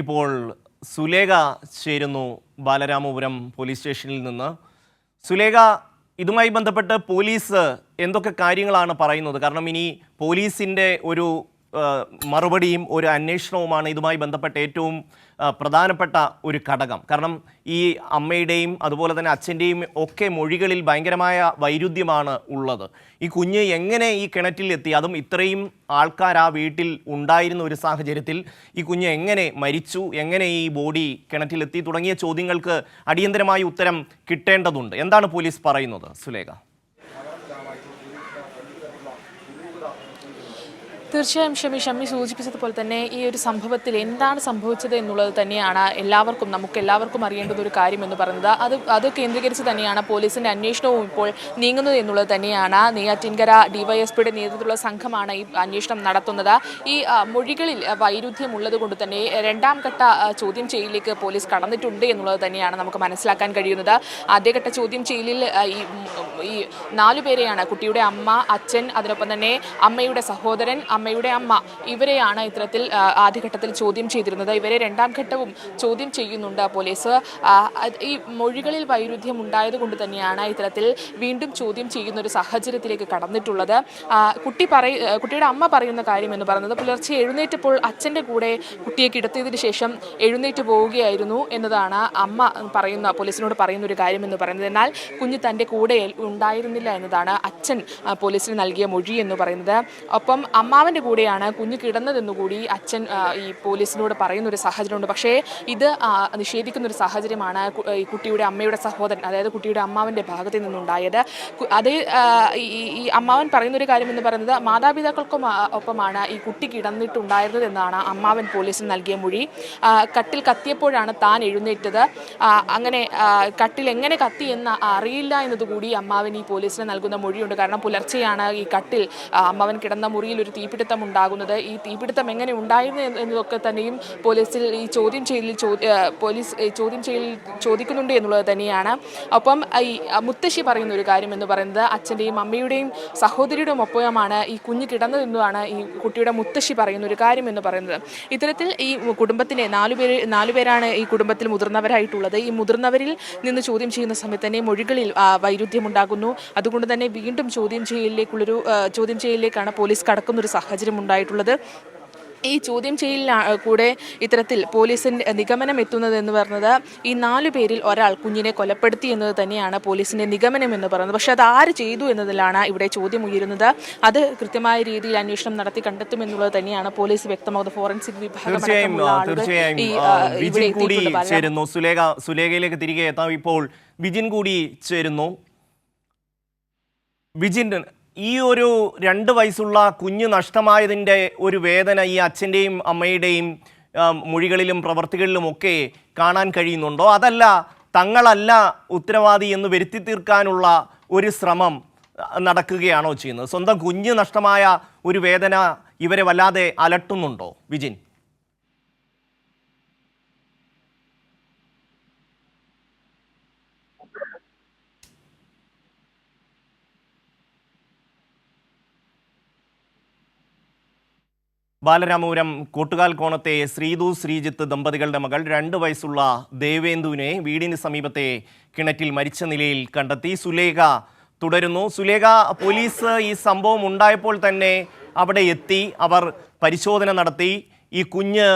ഇപ്പോൾ സുലേഖ ചേരുന്നു ബാലരാമപുരം പോലീസ് സ്റ്റേഷനിൽ നിന്ന്. സുലേഖ ഇതുമായി ബന്ധപ്പെട്ട് പോലീസ് എന്തൊക്കെ കാര്യങ്ങളാണ് പറയുന്നത്? കാരണം ഇനി പോലീസിന്റെ ഒരു മറുപടിയും ഒരു അന്വേഷണവുമാണ് ഇതുമായി ബന്ധപ്പെട്ട ഏറ്റവും പ്രധാനപ്പെട്ട ഒരു ഘടകം. കാരണം ഈ അമ്മയുടെയും അതുപോലെ തന്നെ അച്ഛന്റെയും ഒക്കെ മൊഴികളിൽ ഭയങ്കരമായ വൈരുദ്ധ്യമാണ് ഉള്ളത്. ഈ കുഞ്ഞ് എങ്ങനെ ഈ കിണറ്റിൽ എത്തി? അതും ഇത്രയും ആൾക്കാർ ആ വീട്ടിൽ ഉണ്ടായിരുന്ന ഒരു സാഹചര്യത്തിൽ ഈ കുഞ്ഞ് എങ്ങനെ മരിച്ചു? എങ്ങനെ ഈ ബോഡി കിണറ്റിലെത്തി തുടങ്ങിയ ചോദ്യങ്ങൾക്ക് അടിയന്തരമായി ഉത്തരം കിട്ടേണ്ടതുണ്ട്. എന്താണ് പോലീസ് പറയുന്നത് സുലേഖ? തീർച്ചയായും ഷമി ഷമി സൂചിപ്പിച്ചതുപോലെ തന്നെ ഈ ഒരു സംഭവത്തിൽ എന്താണ് സംഭവിച്ചത് എന്നുള്ളത് തന്നെയാണ് എല്ലാവർക്കും നമുക്ക് എല്ലാവർക്കും അറിയേണ്ടത് ഒരു കാര്യം എന്ന് പറയുന്നത്. അത് അത് കേന്ദ്രീകരിച്ച് തന്നെയാണ് പോലീസിന്റെ അന്വേഷണവും ഇപ്പോൾ നീങ്ങുന്നത് എന്നുള്ളത് തന്നെയാണ്. നെയ്യാറ്റിൻകര ഡിവൈഎസ്പിയുടെ നേതൃത്വത്തിലുള്ള സംഘമാണ് ഈ അന്വേഷണം നടത്തുന്നത്. ഈ മൊഴികളിൽ വൈരുദ്ധ്യമുള്ളത് കൊണ്ട് തന്നെ രണ്ടാം ഘട്ട ചോദ്യം ചെയ്യലിലേക്ക് പോലീസ് കടന്നിട്ടുണ്ട് എന്നുള്ളത് തന്നെയാണ് നമുക്ക് മനസ്സിലാക്കാൻ കഴിയുന്നത്. ആദ്യഘട്ട ചോദ്യം ചെയ്യലിൽ ഈ ഈ നാലുപേരെയാണ് കുട്ടിയുടെ അമ്മ അച്ഛൻ അതിനൊപ്പം തന്നെ അമ്മയുടെ സഹോദരൻ അമ്മയുടെ അമ്മ ഇവരെയാണ് ഇത്തരത്തിൽ ആദ്യഘട്ടത്തിൽ ചോദ്യം ചെയ്തിരുന്നത്. ഇവരെ രണ്ടാം ഘട്ടവും ചോദ്യം ചെയ്യുന്നുണ്ട് പോലീസ്. ഈ മൊഴികളിൽ വൈരുദ്ധ്യം ഉണ്ടായതുകൊണ്ട് തന്നെയാണ് ഇത്തരത്തിൽ വീണ്ടും ചോദ്യം ചെയ്യുന്ന ഒരു സാഹചര്യത്തിലേക്ക് കടന്നിട്ടുള്ളത്. കുട്ടി പറയ കുട്ടിയുടെ അമ്മ പറയുന്ന കാര്യം എന്ന് പറയുന്നത് പുലർച്ചെ എഴുന്നേറ്റപ്പോൾ അച്ഛന്റെ കൂടെ കുട്ടിയെ കിടത്തിയതിന് ശേഷം എഴുന്നേറ്റ് പോവുകയായിരുന്നു എന്നതാണ് അമ്മ പറയുന്ന പോലീസിനോട് പറയുന്ന ഒരു കാര്യം എന്ന് പറയുന്നത്. എന്നാൽ കുഞ്ഞ് തന്റെ കൂടെ ഉണ്ടായിരുന്നില്ല എന്നതാണ് അച്ഛൻ പോലീസിന് നൽകിയ മൊഴി എന്ന് പറയുന്നത്. ഒപ്പം അമ്മാവന്റെ കൂടെയാണ് കുഞ്ഞ് കിടന്നതെന്നുകൂടി അച്ഛൻ ഈ പോലീസിനോട് പറയുന്ന ഒരു സാഹചര്യമുണ്ട്. പക്ഷേ ഇത് നിഷേധിക്കുന്ന ഒരു സാഹചര്യമാണ് ഈ കുട്ടിയുടെ അമ്മയുടെ സഹോദരൻ അതായത് കുട്ടിയുടെ അമ്മാവന്റെ ഭാഗത്തു നിന്നുണ്ടായത്. അതേ ഈ അമ്മാവൻ പറയുന്ന ഒരു കാര്യം എന്ന് പറയുന്നത് മാതാപിതാക്കൾക്കും ഒപ്പമാണ് ഈ കുട്ടി കിടന്നിട്ടുണ്ടായിരുന്നത് എന്നാണ് അമ്മാവൻ പോലീസിന് നൽകിയ മൊഴി. കട്ടിൽ കത്തിയപ്പോഴാണ് താൻ എഴുന്നേറ്റത്. അങ്ങനെ കട്ടിൽ എങ്ങനെ കത്തി എന്ന് അറിയില്ല എന്നതുകൂടി അമ്മാവൻ ഈ പോലീസിന് നൽകുന്ന മൊഴിയുണ്ട്. കാരണം പുലർച്ചെയാണ് ഈ കട്ടിൽ അമ്മാവൻ കിടന്ന മുറിയിൽ ഒരു തീപിടുത്തം ഉണ്ടാകുന്നത് ഈ തീപിടുത്തം എങ്ങനെ ഉണ്ടായിരുന്നു എന്നതൊക്കെ തന്നെയും പോലീസിൽ ഈ ചോദ്യം ചെയ്യലിൽ പോലീസ് ചോദ്യം ചെയ്യലിൽ ചോദിക്കുന്നുണ്ട് എന്നുള്ളത് തന്നെയാണ്. ഒപ്പം ഈ മുത്തശ്ശി പറയുന്ന ഒരു കാര്യം എന്ന് പറയുന്നത് അച്ഛന്റെയും അമ്മയുടെയും സഹോദരിയുടെയും ഒപ്പമാണ് ഈ കുഞ്ഞ് കിടന്നതെന്നാണ് ഈ കുട്ടിയുടെ മുത്തശ്ശി പറയുന്ന ഒരു കാര്യം എന്ന് പറയുന്നത്. ഇത്തരത്തിൽ ഈ കുടുംബത്തിലെ നാലുപേര് നാലുപേരാണ് ഈ കുടുംബത്തിൽ മുതിർന്നവരായിട്ടുള്ളത്. ഈ മുതിർന്നവരിൽ നിന്ന് ചോദ്യം ചെയ്യുന്ന സമയത്ത് തന്നെ മൊഴികളിൽ വൈരുദ്ധ്യമുണ്ടാകുന്നു. അതുകൊണ്ട് തന്നെ വീണ്ടും ചോദ്യം ചെയ്യലിലേക്കുള്ളൊരു ചോദ്യം ചെയ്യലിലേക്കാണ് പോലീസ് കടക്കുന്നൊരു സാഹചര്യം ഉണ്ടായിട്ടുള്ളത് ഈ ചോദ്യം ചെയ്യലിന് കൂടെ ഇത്തരത്തിൽ പോലീസിന്റെ നിഗമനം എത്തുന്നത് എന്ന് പറയുന്നത് ഈ നാലു പേരിൽ ഒരാൾ കുഞ്ഞിനെ കൊലപ്പെടുത്തി എന്നത് തന്നെയാണ് പോലീസിന്റെ നിഗമനം എന്ന് പറയുന്നത്. പക്ഷേ അത് ആര് ചെയ്തു എന്നതിലാണ് ഇവിടെ ചോദ്യം ഉയരുന്നത്. അത് കൃത്യമായ രീതിയിൽ അന്വേഷണം നടത്തി കണ്ടെത്തുമെന്നുള്ളത് തന്നെയാണ് പോലീസ് വ്യക്തമാകുന്നത്. ഫോറൻസിക് വിഭാഗം തീർച്ചയായും തീർച്ചയായും. കൂടി ചേരുന്നു. സുലേഖ സുലേഖയിലേക്ക് തിരികെ എത്താം. ഇപ്പോൾ വിജിൻ കൂടി ചേരുന്നു. വിജിൻ ഈ ഒരു രണ്ട് വയസ്സുള്ള കുഞ്ഞ് നഷ്ടമായതിന്റെ ഒരു വേദന ഈ അച്ഛന്റെയും അമ്മയുടെയും മൊഴികളിലും പ്രവർത്തികളിലും ഒക്കെ കാണാൻ കഴിയുന്നുണ്ടോ? അതല്ല തങ്ങളല്ല ഉത്തരവാദി എന്ന് വരുത്തി തീർക്കാനുള്ള ഒരു ശ്രമം നടക്കുകയാണോ ചെയ്യുന്നത്? സ്വന്തം കുഞ്ഞ് നഷ്ടമായ ഒരു വേദന ഇവരെ വല്ലാതെ അലട്ടുന്നുണ്ടോ വിജിൻ? ബാലരാമപുരം കൂട്ടുകാൽ കോണത്തെ ശ്രീതു ശ്രീജിത്ത് ദമ്പതികളുടെ മകൾ രണ്ട് വയസ്സുള്ള ദേവേന്ദുവിനെ വീടിന് സമീപത്തെ കിണറ്റിൽ മരിച്ച നിലയിൽ കണ്ടെത്തി. സുലേഖ തുടരുന്നു. സുലേഖ പോലീസ് ഈ സംഭവം ഉണ്ടായപ്പോൾ തന്നെ അവിടെ എത്തി. അവർ പരിശോധന നടത്തി. ഈ കുഞ്ഞ്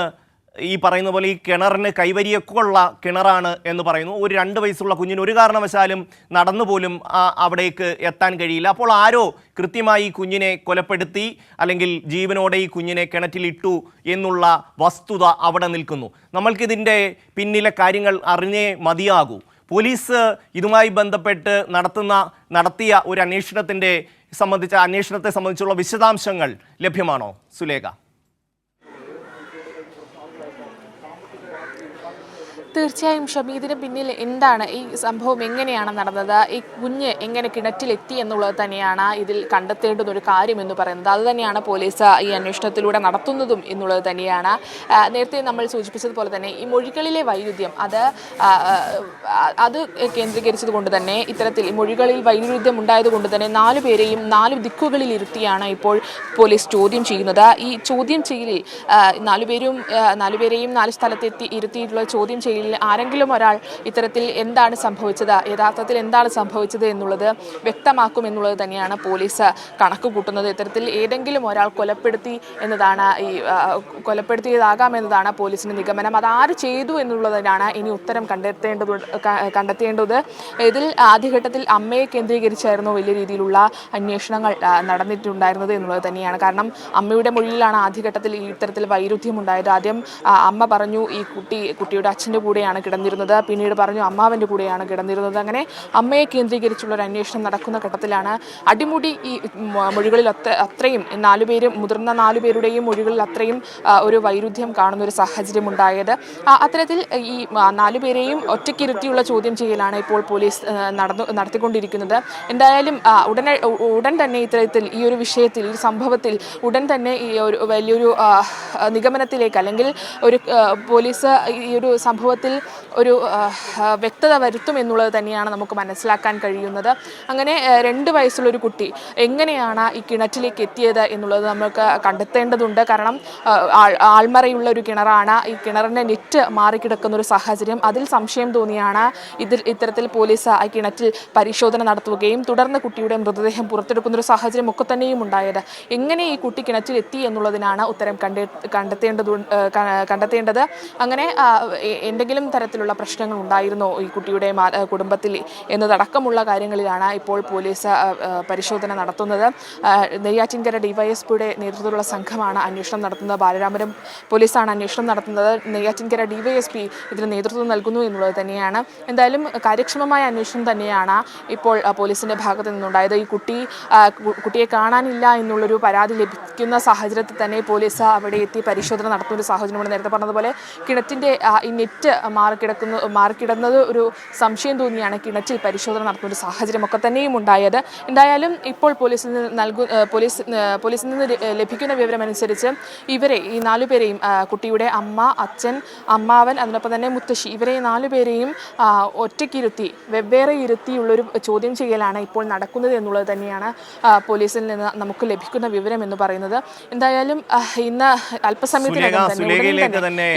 ഈ പറയുന്ന പോലെ ഈ കിണറിന് കൈവരിയൊക്കെ ഉള്ള കിണറാണ് എന്ന് പറയുന്നു. ഒരു രണ്ട് വയസ്സുള്ള കുഞ്ഞിന് ഒരു കാരണവശാലും നടന്നു പോലും അവിടേക്ക് എത്താൻ കഴിയില്ല. അപ്പോൾ ആരോ കൃത്യമായി കുഞ്ഞിനെ കൊലപ്പെടുത്തി അല്ലെങ്കിൽ ജീവനോടെ ഈ കുഞ്ഞിനെ കിണറ്റിലിട്ടു എന്നുള്ള വസ്തുത അവിടെ നിൽക്കുന്നു. നമ്മൾക്കിതിന്റെ പിന്നിലെ കാര്യങ്ങൾ അറിഞ്ഞേ മതിയാകൂ. പോലീസ് ഇതുമായി ബന്ധപ്പെട്ട് നടത്തുന്ന നടത്തിയ ഒരു അന്വേഷണത്തിന്റെ സംബന്ധിച്ച അന്വേഷണത്തെ സംബന്ധിച്ചുള്ള വിശദാംശങ്ങൾ ലഭ്യമാണോ? സുലേഖ. തീർച്ചയായും ഷമി പിന്നിൽ എന്താണ് ഈ സംഭവം എങ്ങനെയാണ് നടന്നത്? ഈ കുഞ്ഞ് എങ്ങനെ കിണറ്റിലെത്തി എന്നുള്ളത് തന്നെയാണ് ഇതിൽ കണ്ടെത്തേണ്ടുന്ന ഒരു കാര്യം എന്ന് പറയുന്നത്. അത് തന്നെയാണ് പോലീസ് ഈ അന്വേഷണത്തിലൂടെ നടത്തുന്നതും എന്നുള്ളത് തന്നെയാണ്. നേരത്തെ നമ്മൾ സൂചിപ്പിച്ചതുപോലെ തന്നെ ഈ മൊഴികളിലെ വൈരുദ്ധ്യം അത് അത് കേന്ദ്രീകരിച്ചത് കൊണ്ട് തന്നെ ഇത്തരത്തിൽ മൊഴികളിൽ വൈരുദ്ധ്യം ഉണ്ടായത് കൊണ്ട് തന്നെ നാലു പേരെയും നാല് ദിക്കുകളിൽ ഇരുത്തിയാണ് ഇപ്പോൾ പോലീസ് ചോദ്യം ചെയ്യുന്നത്. ഈ ചോദ്യം ചെയ്യലിൽ നാലുപേരും നാലുപേരെയും നാല് സ്ഥലത്തെത്തി ഇരുത്തിയിട്ടുള്ള ചോദ്യം ചെയ്യലിൽ ആരെങ്കിലും ഒരാൾ ഇത്തരത്തിൽ എന്താണ് സംഭവിച്ചത് യഥാർത്ഥത്തിൽ എന്താണ് സംഭവിച്ചത് എന്നുള്ളത് വ്യക്തമാക്കും എന്നുള്ളത് തന്നെയാണ് പോലീസ് കണക്ക് കൂട്ടുന്നത് ഇത്തരത്തിൽ ഏതെങ്കിലും ഒരാൾ കൊലപ്പെടുത്തി എന്നതാണ് ഈ കൊലപ്പെടുത്തിയതാകാം എന്നതാണ് പോലീസിന്റെ നിഗമനം. അത് ആര് ചെയ്തു എന്നുള്ളതിനാണ് ഇനി ഉത്തരം കണ്ടെത്തേണ്ടത് കണ്ടെത്തേണ്ടത്. ഇതിൽ ആദ്യഘട്ടത്തിൽ അമ്മയെ കേന്ദ്രീകരിച്ചായിരുന്നു വലിയ രീതിയിലുള്ള അന്വേഷണങ്ങൾ നടന്നിട്ടുണ്ടായിരുന്നത് എന്നുള്ളത് തന്നെയാണ്. കാരണം അമ്മയുടെ മൊഴിയിലാണ് ആദ്യഘട്ടത്തിൽ ഇത്തരത്തിൽ വൈരുദ്ധ്യം ഉണ്ടായത് ആദ്യം അമ്മ പറഞ്ഞു ഈ കുട്ടി കുട്ടിയുടെ അച്ഛന്റെ കൂടെയാണ് കിടന്നിരുന്നത്. പിന്നീട് പറഞ്ഞു അമ്മാവന്റെ കൂടെയാണ് കിടന്നിരുന്നത്. അങ്ങനെ അമ്മയെ കേന്ദ്രീകരിച്ചുള്ള ഒരു അന്വേഷണം നടക്കുന്ന ഘട്ടത്തിലാണ് അടിമുടി ഈ മൊഴികളിൽ അത്ര അത്രയും നാലുപേരും മുതിർന്ന നാലുപേരുടെയും മൊഴികളിൽ അത്രയും ഒരു വൈരുദ്ധ്യം കാണുന്ന ഒരു സാഹചര്യം ഉണ്ടായത് അത്തരത്തിൽ ഈ നാലുപേരെയും ഒറ്റയ്ക്കിരുത്തിയുള്ള ചോദ്യം ചെയ്യലാണ് ഇപ്പോൾ പോലീസ് നടന്നു നടത്തിക്കൊണ്ടിരിക്കുന്നത്. എന്തായാലും ഉടനെ ഉടൻ തന്നെ ഇത്തരത്തിൽ ഈ ഒരു വിഷയത്തിൽ ഈ സംഭവത്തിൽ ഉടൻ തന്നെ ഈ ഒരു വലിയൊരു നിഗമനത്തിലേക്ക് അല്ലെങ്കിൽ ഒരു പോലീസ് ഈ ഒരു സംഭവത്തിൽ ഒരു വ്യക്തത വരുത്തും എന്നുള്ളത് തന്നെയാണ് നമുക്ക് മനസ്സിലാക്കാൻ കഴിയുന്നത്. അങ്ങനെ രണ്ട് വയസ്സുള്ളൊരു കുട്ടി എങ്ങനെയാണ് ഈ കിണറ്റിലേക്ക് എത്തിയത് എന്നുള്ളത് നമുക്ക് കണ്ടെത്തേണ്ടതുണ്ട്. കാരണം ആൾമറയുള്ള ഒരു കിണറാണ്. ഈ കിണറിന്റെ നെറ്റ് മാറിക്കിടക്കുന്ന ഒരു സാഹചര്യം. അതിൽ സംശയം തോന്നിയാണ് ഇതിൽ ഇത്തരത്തിൽ പോലീസ് ആ കിണറ്റിൽ പരിശോധന നടത്തുകയും തുടർന്ന് കുട്ടിയുടെ മൃതദേഹം പുറത്തെടുക്കുന്ന ഒരു സാഹചര്യം ഒക്കെ തന്നെയും ഉണ്ടായത്. എങ്ങനെ ഈ കുട്ടി കിണറ്റിൽ എത്തി എന്നുള്ളതിനാണ് ഉത്തരം കണ്ടെ കണ്ടെത്തേണ്ടത് കണ്ടെത്തേണ്ടത്. അങ്ങനെ എന്തെങ്കിലും തരത്തിലുള്ള പ്രശ്നങ്ങൾ ഉണ്ടായിരുന്നോ ഈ കുട്ടിയുടെ കുടുംബത്തിൽ എന്നതടക്കമുള്ള കാര്യങ്ങളിലാണ് ഇപ്പോൾ പോലീസ് പരിശോധന നടത്തുന്നത്. നെയ്യാറ്റിൻകര ഡിവൈഎസ്പിയുടെ നേതൃത്വത്തിലുള്ള സംഘമാണ് അന്വേഷണം നടത്തുന്നത്. ബാലരാമപുരം പോലീസാണ് അന്വേഷണം നടത്തുന്നത്. നെയ്യാറ്റിൻകര ഡിവൈഎസ്പി ഇതിന് നേതൃത്വം നൽകുന്നു എന്നുള്ളത് തന്നെയാണ്. എന്തായാലും കാര്യക്ഷമമായ അന്വേഷണം തന്നെയാണ് ഇപ്പോൾ പോലീസിന്റെ ഭാഗത്ത് നിന്നുണ്ടായത്. ഈ കുട്ടി കുട്ടിയെ കാണാനില്ല എന്നുള്ളൊരു പരാതി ലഭിക്കുന്ന സാഹചര്യത്തിൽ തന്നെ പോലീസ് അവിടെ എത്തി പരിശോധന നടത്തുന്ന ഒരു സാഹചര്യമാണ് നേരത്തെ പറഞ്ഞതുപോലെ കിണറ്റിന്റെ ഈ നെറ്റ് മാറിക്കിടക്കുന്ന മാറിക്കിടന്നത് ഒരു സംശയം തോന്നിയാണ് കിണറ്റിൽ പരിശോധന നടത്തുന്ന ഒരു സാഹചര്യമൊക്കെ തന്നെയും ഉണ്ടായത്. എന്തായാലും ഇപ്പോൾ പോലീസിൽ നിന്ന് നൽകു പോലീസ് പോലീസിൽ നിന്ന് ലഭിക്കുന്ന വിവരമനുസരിച്ച് ഇവരെ ഈ നാലു പേരെയും കുട്ടിയുടെ അമ്മ അച്ഛൻ അമ്മാവൻ അതിനൊപ്പം തന്നെ മുത്തശ്ശി ഇവരെ ഈ നാലുപേരെയും ആ, ഒറ്റയ്ക്കിരുത്തി വെവ്വേറെ ഇരുത്തിയുള്ളൊരു ചോദ്യം ചെയ്യലാണ് ഇപ്പോൾ നടക്കുന്നത് എന്നുള്ളത് തന്നെയാണ് പോലീസിൽ നിന്ന് നമുക്ക് ലഭിക്കുന്ന വിവരം എന്ന് പറയുന്നത്. എന്തായാലും ഇന്ന് അല്പസമയത്തിനകം തന്നെ